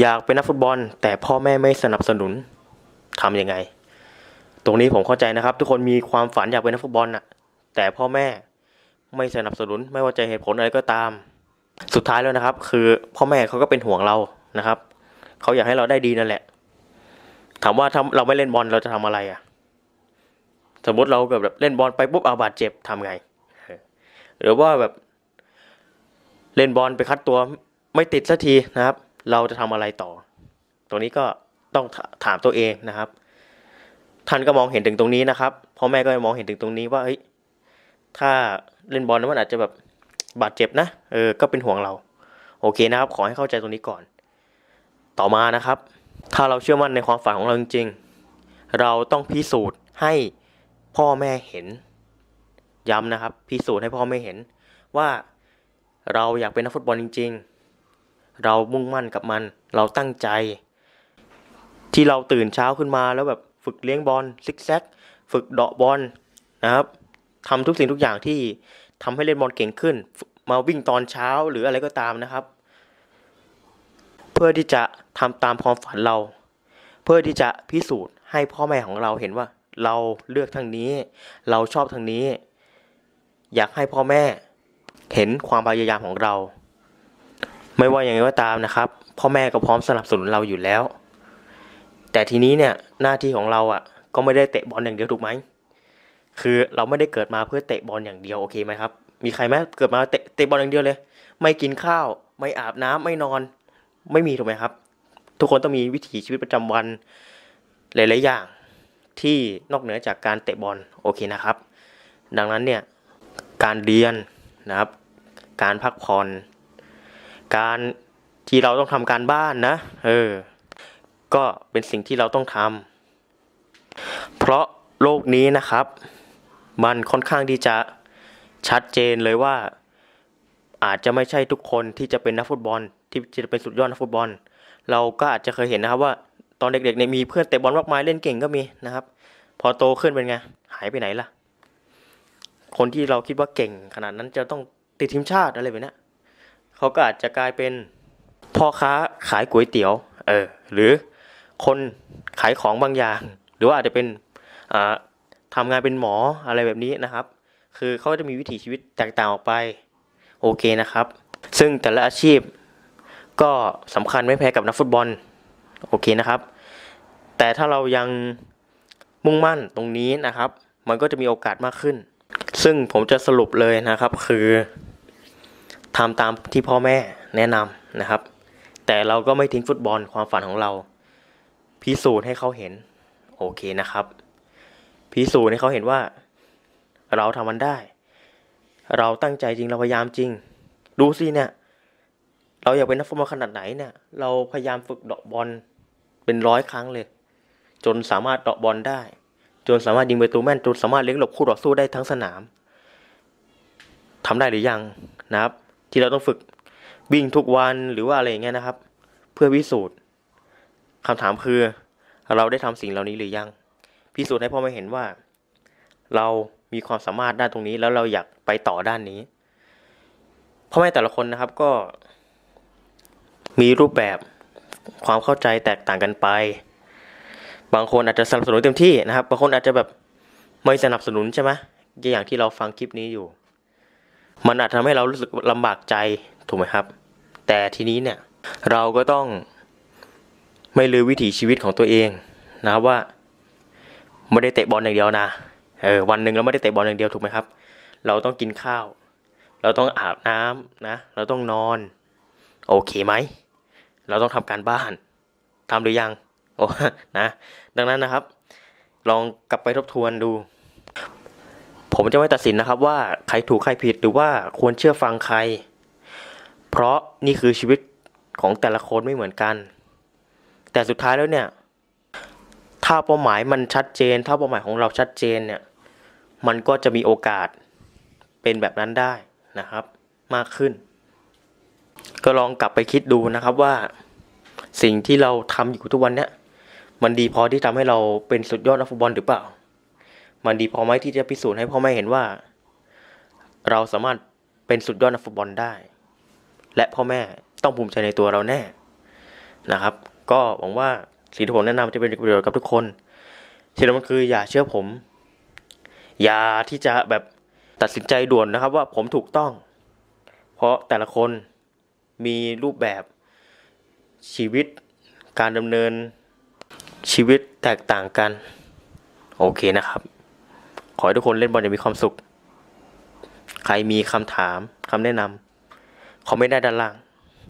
อยากเป็นนักฟุตบอล แต่พ่อแม่ไม่สนับสนุนทำยังไง ตรงนี้ผมเข้าใจนะครับ ทุกคนมีความฝันอยากเป็นนักฟุตบอลน่ะ แต่พ่อแม่ไม่สนับสนุน ไม่ว่าจะเหตุผลอะไรก็ตาม สุดท้ายแล้วนะครับ คือพ่อแม่เขาก็เป็นห่วงเรานะครับเขาอยากให้เราได้ดีนั่นแหละ ถามว่าถ้าเราไม่เล่นบอลเราจะทำอะไรอะ สมมติเราเกิดแบบเล่นบอลไปปุ๊บเอาบาดเจ็บทำไง หรือว่าแบบ เล่นบอลไปคัดตัวไม่ติดสักทีนะครับ เราจะทำอะไรต่อ ตรงนี้ก็ต้องถามตัวเองนะครับ ท่านก็มองเห็นถึงตรงนี้นะครับพ่อแม่ก็มองเห็นถึงตรงนี้ว่าเฮ้ยถ้าเล่นบอลแล้วมันอาจจะแบบบาดเจ็บนะเออก็เป็นห่วงเรา โอเคนะครับ ขอให้เข้าใจตรงนี้ก่อน ต่อมานะครับ ถ้าเราเชื่อมั่นในความฝันของเราจริงๆ เราต้องพิสูจน์ให้พ่อแม่เห็น ย้ำนะครับ พิสูจน์ให้พ่อแม่เห็นว่าเราอยากเป็นนักฟุตบอลจริง ๆ เรามุ่งมั่นกับมัน เราตั้งใจ ที่เราตื่นเช้าขึ้นมาแล้วแบบฝึกเลี้ยงบอลซิกแซกฝึกเดาะบอลนะครับทำทุกสิ่งทุกอย่างที่ทำให้เล่นบอลเก่งขึ้น มาวิ่งตอนเช้าหรืออะไรก็ตามนะครับ เพื่อที่จะทำตามความฝันเรา เพื่อที่จะพิสูจน์ให้พ่อแม่ของเราเห็นว่า เราเลือกทางนี้ เราชอบทางนี้ อยากให้พ่อแม่เห็นความพยายามของเรา ไม่ว่าอย่างไรก็ตามนะครับ พ่อแม่ก็พร้อมสนับสนุนเราอยู่แล้ว แต่ทีนี้เนี่ยหน้าที่ของเราอะ ก็ไม่ได้เตะบอลอย่างเดียวถูกไหมคือเราไม่ได้เกิดมาเพื่อเตะบอลอย่างเดียวโอเคไหมครับ มีใครไหมเกิดมาเตะเตะบอลอย่างเดียวเลย ไม่กินข้าว ไม่อาบน้ำไม่นอน ไม่มีถูกไหมครับ ทุกคนต้องมีวิถีชีวิตประจำวันหลายๆอย่างที่นอกเหนือจากการเตะบอลโอเคนะครับ ดังนั้นเนี่ยการเรียนนะครับ การพักผ่อน การที่เราต้องทำการบ้านนะ เออ ก็เป็นสิ่งที่เราต้องทำเพราะโลกนี้นะครับ มันค่อนข้างที่จะชัดเจนเลยว่า อาจจะไม่ใช่ทุกคนที่จะเป็นนักฟุตบอล ที่จะเป็นสุดยอดนักฟุตบอล เราก็อาจจะเคยเห็นนะครับว่าตอนเด็กๆเนี่ยมีเพื่อนเตะบอลมากมายเล่นเก่งก็มีนะครับ พอโตขึ้นเป็นไงหายไปไหนล่ะ คนที่เราคิดว่าเก่งขนาดนั้นจะต้องติดทีมชาติอะไรแบบเนี้ย เขาก็อาจจะกลายเป็นพ่อค้าขายก๋วยเตี๋ยวเออหรือคนขายของบางอย่าง หรือว่าอาจจะเป็นอ่าทำงานเป็นหมออะไรแบบนี้นะครับ คือเขาจะมีวิถีชีวิตแตกต่างออกไปโอเคนะครับ ซึ่งแต่ละอาชีพก็สำคัญไม่แพ้กับนักฟุตบอลโอเคนะครับ แต่ถ้าเรายังมุ่งมั่นตรงนี้นะครับ มันก็จะมีโอกาสมากขึ้น ซึ่งผมจะสรุปเลยนะครับ คือ ทำตามที่พ่อแม่แนะนำนะครับ แต่เราก็ไม่ทิ้งฟุตบอลความฝันของเรา พิสูจน์ให้เขาเห็น โอเคนะครับ พิสูจน์ให้เขาเห็นว่า เราทำมันได้ เราตั้งใจจริงเราพยายามจริง ดูสิเนี่ย เราอยากเป็นนักฟุตบอลขนาดไหนเนี่ย เราพยายามฝึกเดาะบอลเป็นร้อยครั้งเลย จนสามารถเดาะบอลได้ จนสามารถยิงประตูแม่นจนสามารถเลี้ยงหลบคู่ต่อสู้ได้ทั้งสนามทำได้หรือยังนะครับ ที่เราต้องฝึกวิ่งทุกวันหรือว่าอะไรอย่างเงี้ยนะครับ เพื่อพิสูจน์คำถามคือเราได้ทำสิ่งเหล่านี้หรือยัง พิสูจน์ให้พ่อแม่เห็นว่า เรามีความสามารถด้านตรงนี้ แล้วเราอยากไปต่อด้านนี้พ่อแม่แต่ละคนนะครับก็ มีรูปแบบความเข้าใจแตกต่างกันไป บางคนอาจจะสนับสนุนเต็มที่นะครับ บางคนอาจจะแบบไม่สนับสนุนใช่ไหมอย่างที่เราฟังคลิปนี้อยู่ มันอาจทำให้เรารู้สึกลำบากใจถูกไหมครับ แต่ทีนี้เนี่ยเราก็ต้องไม่ลืมวิถีชีวิตของตัวเองนะครับว่าไม่ได้เตะบอลอย่างเดียวนะเออวันหนึ่งเราไม่ได้เตะบอลอย่างเดียวถูกไหมครับ เราต้องกินข้าว เราต้องอาบน้ำนะ เราต้องนอน โอเคไหม เราต้องทำการบ้านทำหรือยังโอ้นะ ดังนั้นนะครับ ลองกลับไปทบทวนดู ผมจะไม่ตัดสินนะครับว่าใครถูกใครผิดหรือว่าควรเชื่อฟังใคร เพราะนี่คือชีวิตของแต่ละคนไม่เหมือนกัน แต่สุดท้ายแล้วเนี่ย ถ้าเป้าหมายมันชัดเจน ถ้าเป้าหมายของเราชัดเจนเนี่ย มันก็จะมีโอกาสเป็นแบบนั้นได้นะครับ มากขึ้น ก็ลองกลับไปคิดดูนะครับว่า สิ่งที่เราทำอยู่ทุกวันเนี้ยมันดีพอที่ทำให้เราเป็นสุดยอดนักฟุตบอลหรือเปล่า มันดีพอไหมที่จะพิสูจน์ให้พ่อแม่เห็นว่า เราสามารถเป็นสุดยอดนักฟุตบอลได้ และพ่อแม่ต้องภูมิใจในตัวเราแน่นะครับ ก็หวังว่าสิ่งที่ผมแนะนำจะเป็นประโยชน์กับทุกคนสิ่งนั้นมันคืออย่าเชื่อผม อย่าที่จะแบบตัดสินใจด่วนนะครับ ว่าผมถูกต้อง เพราะแต่ละคนมีรูปแบบชีวิตการดำเนินชีวิตแตกต่างกัน โอเคนะครับ ขอให้ทุกคนเล่นบอลอย่างมีความสุข ใครมีคำถามคำแนะนำคอมเมนต์ได้ด้านล่าง